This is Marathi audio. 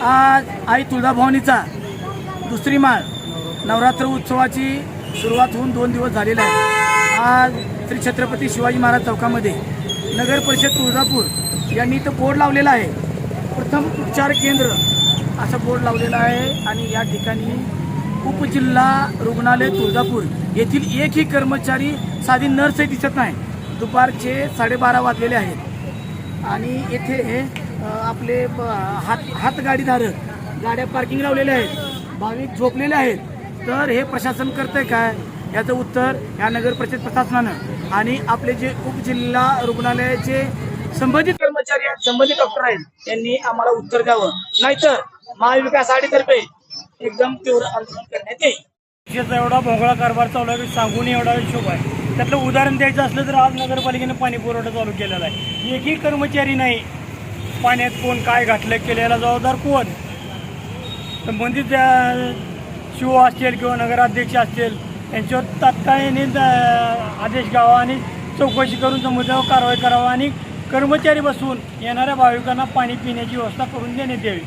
आज आई तुळजाभवानीचा दुसरी माळ नवरात्र उत्सवाची सुरुवात होऊन दोन दिवस झालेला आहे. आज श्री छत्रपती शिवाजी महाराज चौकामध्ये नगर परिषद तुळजापूर यांनी इथं बोर्ड लावलेला आहे. प्रथम उपचार केंद्र असा बोर्ड लावलेला आहे आणि या ठिकाणी उपजिल्हा रुग्णालय तुळजापूर येथील एकही कर्मचारी साधी नर्सही दिसत नाही. दुपारचे साडेबारा वाजलेले आहेत. आणि येथे आपले हात हातगाडीधारक गाड्या पार्किंग लावलेल्या आहेत भाविक झोपलेले आहेत. तर हे प्रशासन करतंय काय? याचं उत्तर या नगर परिषद प्रशासनानं. आणि आपले जे उपजिल्हा रुग्णालयाचे संबंधित कर्मचारी आहेत संबंधित डॉक्टर आहेत त्यांनी आम्हाला उत्तर द्यावं. नाहीतर महाविकास आघाडीतर्फे एकदम तीव्र आंदोलन करण्यात येईल. एवढा भोंगळा कारभार चालू आहे सांगून एवढा हिशोब आहे. त्यातलं उदाहरण द्यायचं असलं तर आज नगरपालिकेने पाणी पुरवठा चालू केलेला आहे. एकही कर्मचारी नाही. पाण्यात कोण काय घातलं केलेला जबाबदार कोण? संबंधित त्या शिव असतील किंवा नगराध्यक्ष असतील यांच्यावर तात्काळीने आदेश घ्यावा आणि चौकशी करून समुद्रावर कारवाई करावा आणि कर्मचारी बसवून येणाऱ्या भाविकांना पाणी पिण्याची व्यवस्था करून देण्यात यावी.